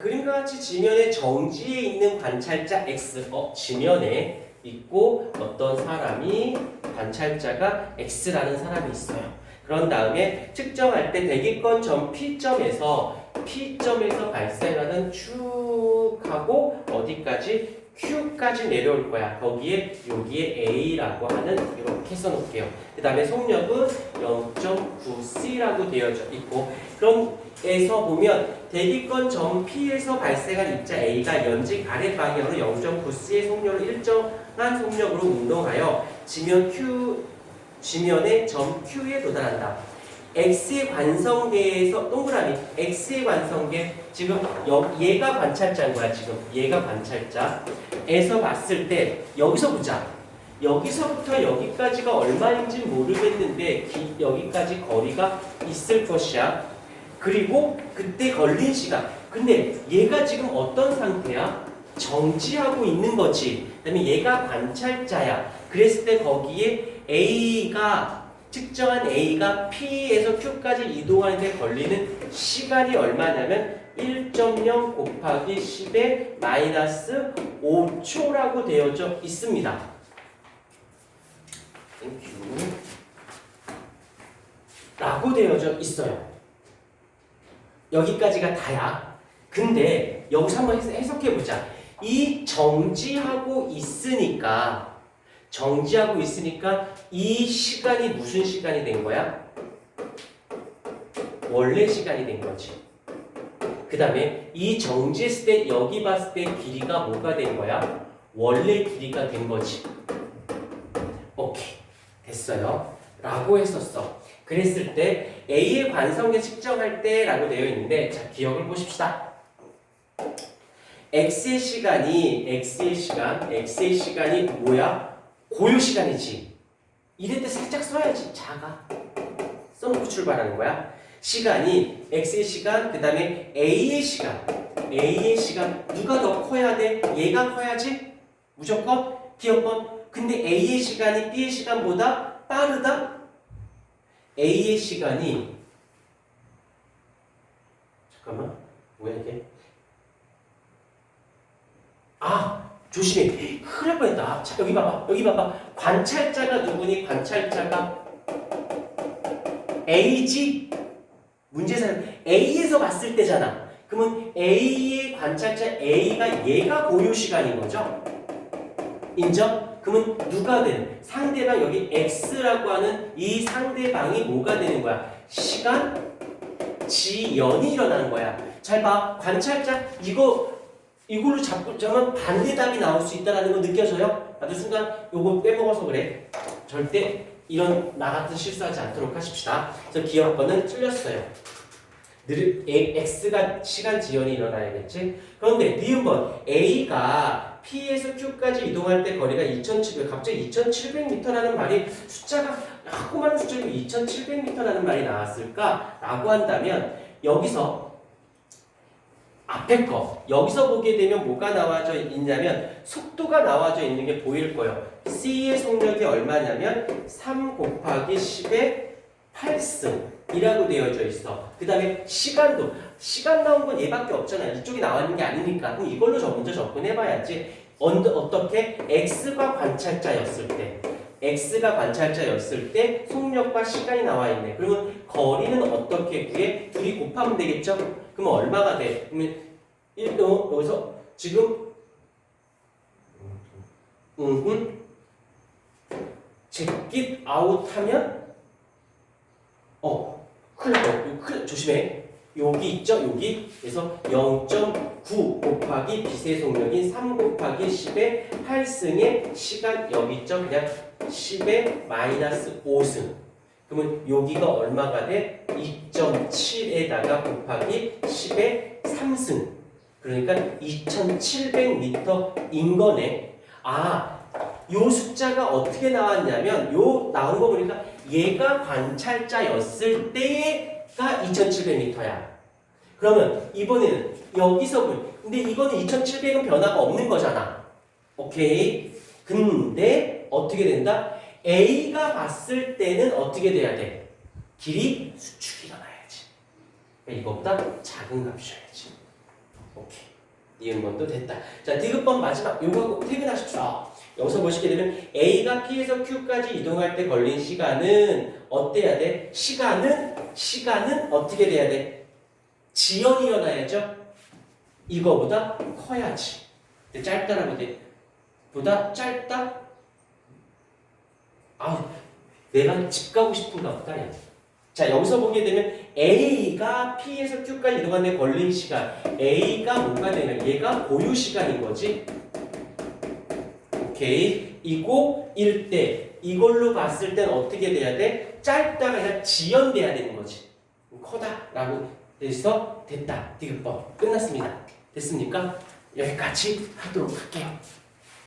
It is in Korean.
그림과 같이 지면의 정지에 있는 관찰자 X, 어, 지면에 있고 어떤 사람이 관찰자가 X라는 사람이 있어요. 그런 다음에 측정할 때 대기권 점 P점에서 P점에서 발생하는 쭉 하고 어디까지 Q까지 내려올 거야. 거기에 여기에 A라고 하는 이렇게 써놓을게요. 그 다음에 속력은 0.9C라고 되어져 있고 그럼 에서 보면 대기권 점 P에서 발생한 입자 A가 연직 아래 방향으로 0.9C의 속력을 일정한 속력으로 운동하여 지면 Q 지면의 점 Q에 도달한다. X의 관성계에서 동그라미 X의 관성계 지금 여, 얘가 관찰자인 거야 지금 얘가 관찰자 에서 봤을 때 여기서 보자. 여기서부터 여기까지가 얼마인지 모르겠는데 기- 여기까지 거리가 있을 것이야. 그리고 그때 걸린 시간. 근데 얘가 지금 어떤 상태야? 정지하고 있는 거지. 그다음에 얘가 관찰자야. 그랬을 때 거기에 A가 측정한 A가 P에서 Q까지 이동하는데 걸리는 시간이 얼마냐면 1.0 곱하기 10의 마이너스 5초라고 되어져 있습니다. 라고 되어져 있어요. 여기까지가 다야. 근데 여기서 한번 해석해 보자. 이 정지하고 있으니까 정지하고 있으니까 이 시간이 무슨 시간이 된 거야? 원래 시간이 된 거지. 그 다음에 이 정지했을 때 여기 봤을 때 길이가 뭐가 된 거야? 원래 길이가 된 거지. 오케이. 됐어요. 라고 했었어. 그랬을 때 A의 관성계 측정할 때 라고 되어 있는데 자 기억을 보십시다. X의 시간이 X의 시간 X의 시간이 뭐야? 고유 시간이지. 이럴 때 살짝 써야지. 작아. 써놓고 출발하는 거야. 시간이 X의 시간 그 다음에 A의 시간. A의 시간. 누가 더 커야 돼? 얘가 커야지? 무조건 기억번 근데 A의 시간이 B의 시간보다 빠르다? A의 시간이 잠깐만. 뭐야 이게? 아 조심해. 큰일 날 뻔했다. 자 여기 봐봐. 여기 봐봐. 관찰자가 누구니? 관찰자가 A지 문제는 A에서 봤을 때잖아 그러면 A의 관찰자 A가 얘가 고유 시간인 거죠 인정? 그러면 누가 되는? 상대방 여기 X라고 하는 이 상대방이 뭐가 되는 거야? 시간 지연이 일어나는 거야. 잘 봐. 관찰자 이거 이걸로 잡고 자면 반대답이 나올 수 있다는 거 느껴져요? 나도 순간 요거 빼먹어서 그래. 절대 이런 나 같은 실수하지 않도록 하십시다. 그래서 기억 번은 틀렸어요. 늘 X가 시간 지연이 일어나야겠지. 그런데 니은번 A가 P에서 Q까지 이동할 때 거리가 2,700. 갑자기 2,700m라는 말이 숫자가 조그마한 숫자로 2,700m라는 말이 나왔을까라고 한다면 여기서 앞에 거 여기서 보게 되면 뭐가 나와져 있냐면 속도가 나와져 있는 게 보일 거예요. C의 속력이 얼마냐면 3 곱하기 10의 8승이라고 되어져 있어. 그 다음에 시간도 시간 나온 건 얘밖에 없잖아. 이쪽이 나와 있는 게 아니니까. 그럼 이걸로 저 먼저 접근해봐야지. 언- 어떻게 X가 관찰자였을 때, X가 관찰자였을 때 속력과 시간이 나와 있네. 그러면 거리는 어떻게 구해? 둘이 곱하면 되겠죠? 그러면 얼마가 돼? 그러면 1도 여기서 지금 음, 제끼 아웃하면 어, 큰일 났다. 큰일, 조심해. 여기 있죠? 여기. 그래서 0.9 곱하기 빛의 속력인 3 곱하기 10의 8승의 시간 여기 있죠? 그냥 10의 마이너스 5승. 그러면 여기가 얼마가 돼? 2.7에다가 곱하기 10의 3승. 그러니까 2,700m인 거네. 아, 요 숫자가 어떻게 나왔냐면 요 나온 거 보니까 얘가 관찰자였을 때가 2,700m야. 그러면 이번에는 여기서 볼 근데 이거는 2,700은 변화가 없는 거잖아. 오케이. 근데 어떻게 된다? A가 봤을 때는 어떻게 돼야 돼? 길이 수축이 일어나야지. 이거보다 작은 값이어야지. 오케이. 니은번도 됐다. 자, 디귿번 마지막 요거 퇴근하십시오. 여기서 보시게 되면 A가 P에서 Q까지 이동할 때 걸린 시간은 어때야 돼? 시간은 시간은 어떻게 돼야 돼? 지연이어나야죠. 이거보다 커야지. 근데 짧다라고 돼. 보다 짧다? 아, 내가 집 가고 싶은가 보다. 야. 자, 여기서 보게 되면 A가 P에서 Q까지 이동하는 데 걸린 시간. A가 뭐가 되냐? 얘가 고유 시간인 거지. 오케이. 이고 일대 이걸로 봤을 땐 어떻게 돼야 돼? 짧다가 아니라 지연돼야 되는 거지. 커다라고 돼서 됐다. 디귿번 끝났습니다. 됐습니까? 여기까지 하도록 할게요.